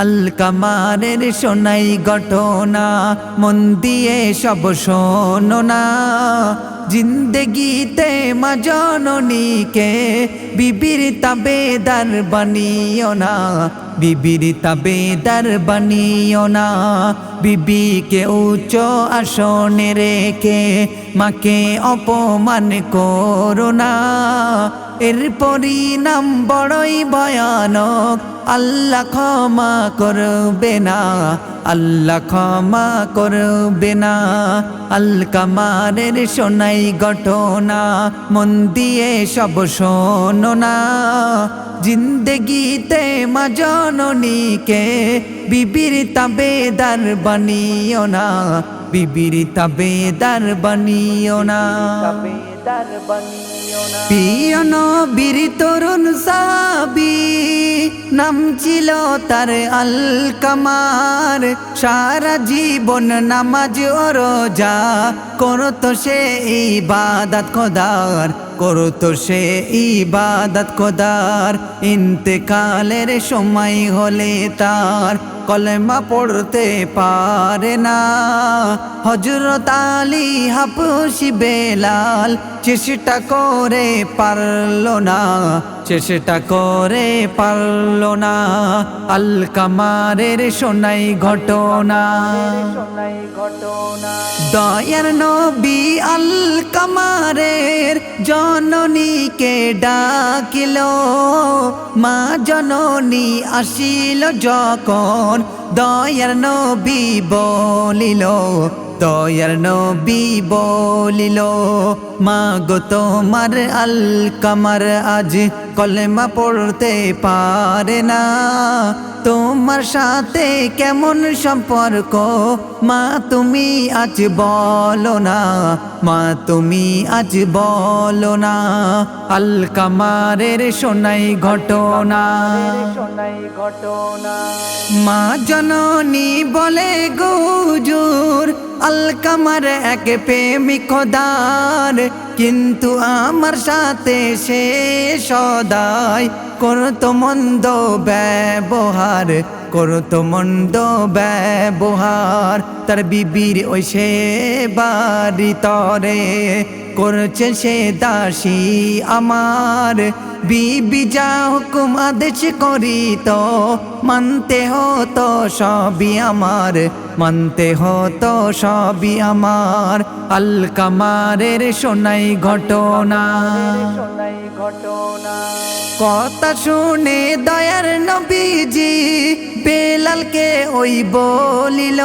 আল কামারের শোনাই ঘটনা, মন দিয়ে সব শোনো না। জিন্দগিতে মা জননীকে, বিবির তাবেদার বানিও না। বিবির তাবেদার বানিও না। বিবিকে উচ্চ আসনে রেখে মাকে অপমান করো না। এর পরিণাম বড়ই ভয়ানক। আল্লাহ ক্ষমা করবে না, আল্লাহ ক্ষমা করবে না। আল কামারের শোনাই ঘটনা, মন দিয়ে সব শোনো না। জিন্দগিতে মা জননীকে, বিবির তাবেদার বানিও না। বিবির তাবেদার বানিও না। পিয়ন বীর তরুণ সাবি নাম ছিল তার আল কামার সারা জীবন নামাজ ও রোজা করতো সে ইবাদত খোদার, করতো সে ইবাদত খোদার। ইন্তেকালের সময় হলে তার কলেমা পড়তে পারে না। হজরত আলী হাফসি বেলাল, চেষ্টা করে পারল না। চেষ্টা করে পারল না। আল কামারের শোনাই ঘটনা। দয়ার নবী আল কামারের জননীকে ডাকিল। মা জননী আসিল যখন দয়ার নবী বলিল দয়ার নবী বলিল মা গো তোমার আল কামার আজ কলেমা পড়তে পারে না। তোমার সাথে কেমন সম্পর্ক? মা তুমি আজ বলো না, মা তুমি আজ বলো না। আল কামারের শোনাই ঘটনা। মা জননী বলে গুজুর আল কামার এক প্রেমিক কিন্তু আমার সাথে সে সদাই করতো মন্দ ব্যবহার। করতো মন্দ ব্যবহার। তার বিবির ওই সে বাড়ি তরে করছে সে দাসী আমার। বিবি যা হুকুম আদেশ করিত, মানতে হতো সবই আমার। মানতে হতো সবই আমার। আল কামারের শোনাই ঘটনা সোনাই ঘটনা। কথা শুনে দয়ার নবীজি বেলালকে ওই বলিল,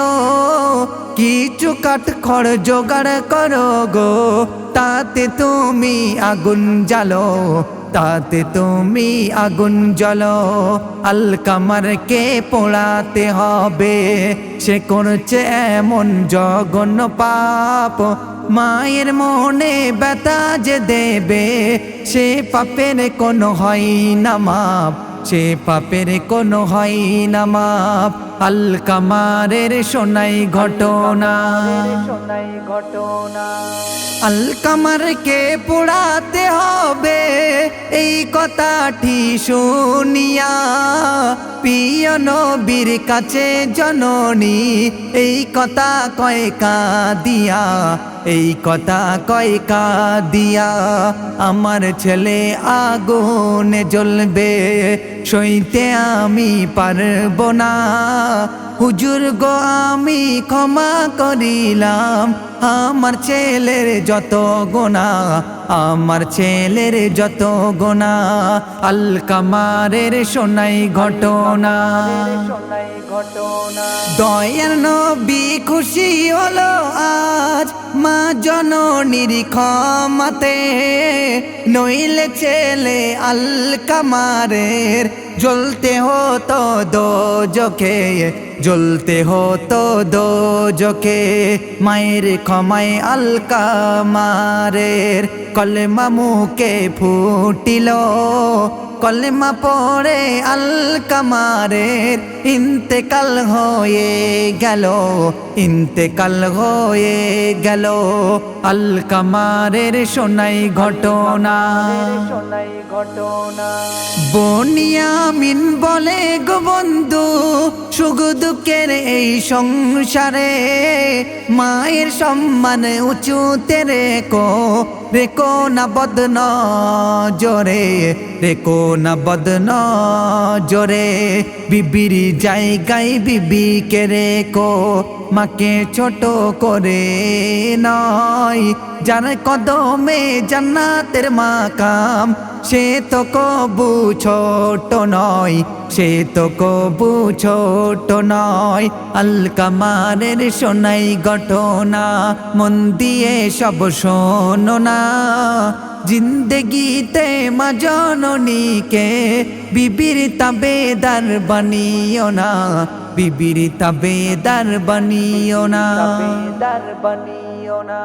কিছু কাঠ খড় জোগাড় করো গো, তাতে তুমি আগুন জ্বালো, তাতে তুমি আগুন জ্বলো। আল কামারকে পোড়াতে হবে, সে করছে এমন জঘন্য পাপ। মায়ের মনে ব্যথা যে দেবে, সে পাপের কোনো হয় না মাপ। সে পাপের কোনো হয় না মাপ। আল কামারের শোনাই ঘটনা। শোনাই ঘটনা আল কামারকে পোড়াতে হবে? এই কথাটি শুনিয়া প্রিয় নবীর কাছে জননী, এই কথা কয় দিয়া এই কথা কয় দিয়া আমার ছেলে আগুনে জ্বলবে, সইতে আমি পারব না। হুজুর গো, আমি ক্ষমা করিলাম, আমার ছেলের যত গোনা আমার ছেলের যত গোনা আল কামারের শোনাই ঘটনা। দয়ার নবী খুশি হলো আজ, মা জননীর ক্ষমাতে। নইলে ছেলে আল কামারের জ্বলতে হতো দো জোকে জ্বলতে হতো দো জোকে মায়ের ক্ষমায় আল কামারের কলমা মুখে ফুটিল। কলমা পড়ে আল কামারের ইন্তেকাল হয়ে গেল, ইন্তেকাল হয়ে গেল। আল কামারের শোনাই ঘটনা। শোনাই ঘটনা বনিয়ামিন বলে, গো বন্ধু সুখ দুঃখের এই সংসারে, মায়ের সম্মান উঁচুতে রেখো। রেখো না বদন জোরে রেখো না বদন জোরে বিবির জায়গায় বিবিকে রেখো, মাকে ছোট করে নয়। যার কদমে জান্নাতের মাকাম। সে তো কবু ছোট নয়, সে তো কবু ছোট নয়। আল কামারের শোনাই ঘটনা, মন দিয়ে সব শোনো না। জিন্দগিতে মা জননীকে, বিবির তাবেদার বানিও না। বিবির তাবেদার বানিও না। তাবেদার বানিও না।